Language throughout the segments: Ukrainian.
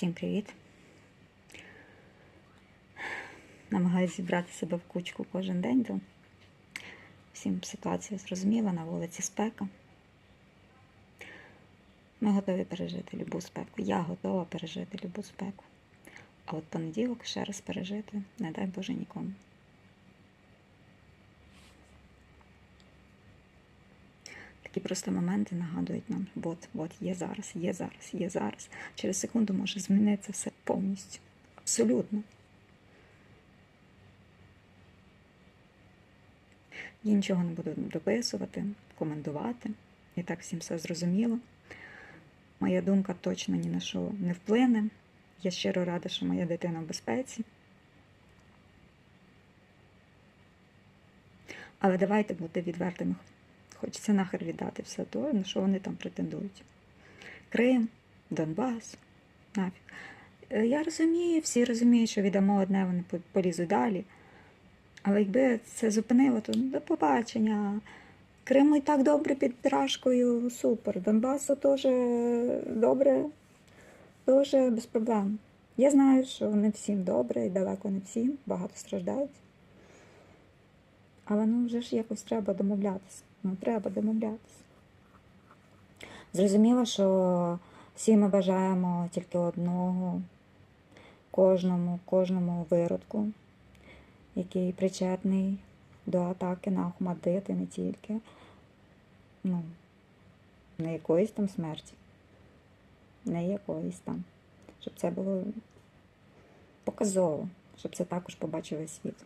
Всім привіт. Намагаюся зібрати себе в кучку кожен день, то всім ситуація зрозуміла, на вулиці спека. Ми готові пережити любу спеку. Я готова пережити любу спеку. А от понеділок ще раз пережити, не дай Боже нікому. Такі просто моменти нагадують нам, от, от, є зараз, є зараз, є зараз. Через секунду може змінитися все повністю. Абсолютно. Я нічого не буду дописувати, коментувати. І так всім все зрозуміло. Моя думка точно ні на що не вплине. Я щиро рада, що моя дитина в безпеці. Але давайте бути відвертими. Хочеться нахер віддати все то, на що вони там претендують. Крим, Донбас, нафіг. Е, Я розумію, всі розуміють, що віддамо одне, вони полізуть далі. Але якби це зупинило, то до побачення. Крим і так добре під Рашкою, супер. Донбасу теж добре, теж без проблем. Я знаю, що не всім добре і далеко не всім, багато страждають. Але ну вже ж якось треба домовлятися. Ну, треба домовлятися. Зрозуміло, що всі ми бажаємо тільки одного, кожному, кожному виродку, який причетний до атаки на Ахмадит не тільки. Ну, не якоїсь там смерті. Не якоїсь там. Щоб це було показово, щоб це також побачив весь світ.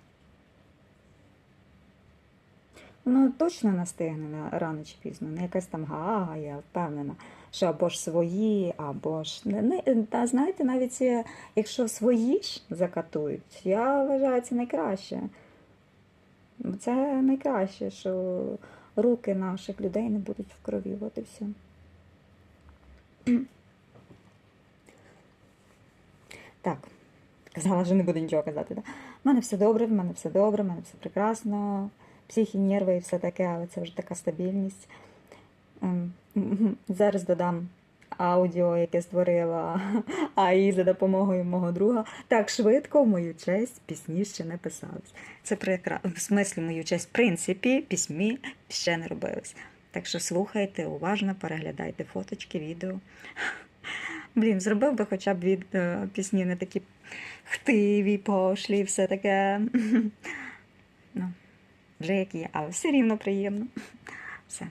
Воно точно настигне рано чи пізно, не якась там гага, я впевнена, що або ж свої, або ж не, та знаєте, навіть е, якщо свої ж закатують, я вважаю це найкраще. Це найкраще, що руки наших людей не будуть в крові. От і все. Так, казала, що не буду нічого казати. Да? У мене все добре, в мене все добре, в мене все прекрасно. Психі, нерви і все таке, але це вже така стабільність. Ем, Зараз додам аудіо, яке створила АІ за допомогою мого друга. Так швидко в мою честь пісні ще не писались. Це прекрасно. В смислі, в мою честь, в принципі, письмі ще не робились. Так що слухайте, уважно переглядайте фоточки, відео. Блін, зробив би хоча б від е, пісні не такі хтиві, пошлі, все таке. Вже як є, але все рівно приємно. Все.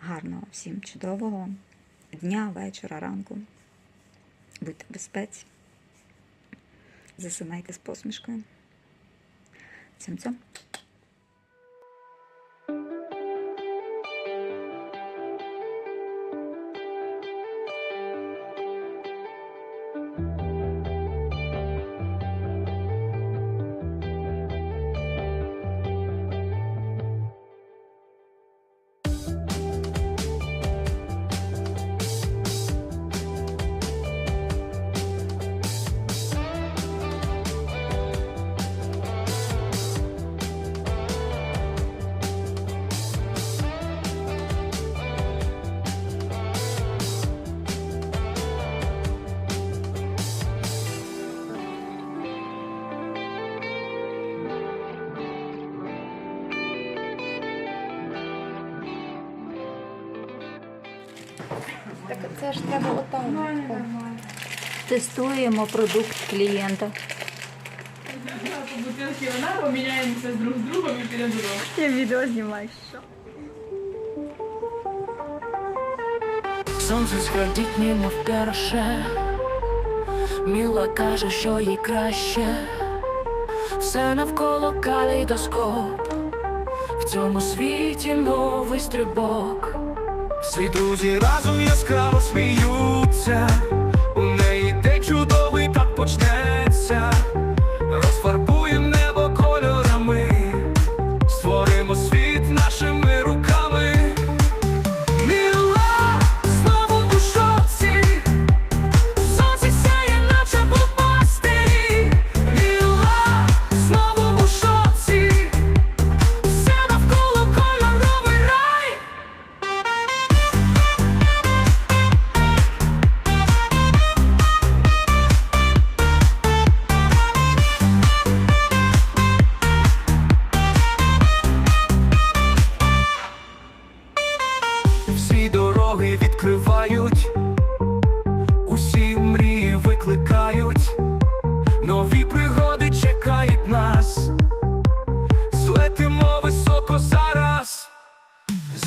Гарного всім чудового дня, вечора, ранку. Будьте в безпеці. Засинайте з посмішкою. Цим цьом. Так це ж треба отак. Тестуємо продукт клієнта. По бутилки вина поміняємося друг з другом і додому. Я відео знімаю. Що? Сонце сходить мимо вперше Міла каже, що їй краще Все навколо калейдоскоп В цьому світі новий стрибок всі друзі разом яскраво сміються, у неї день чудовий так почнеться.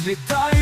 Злітай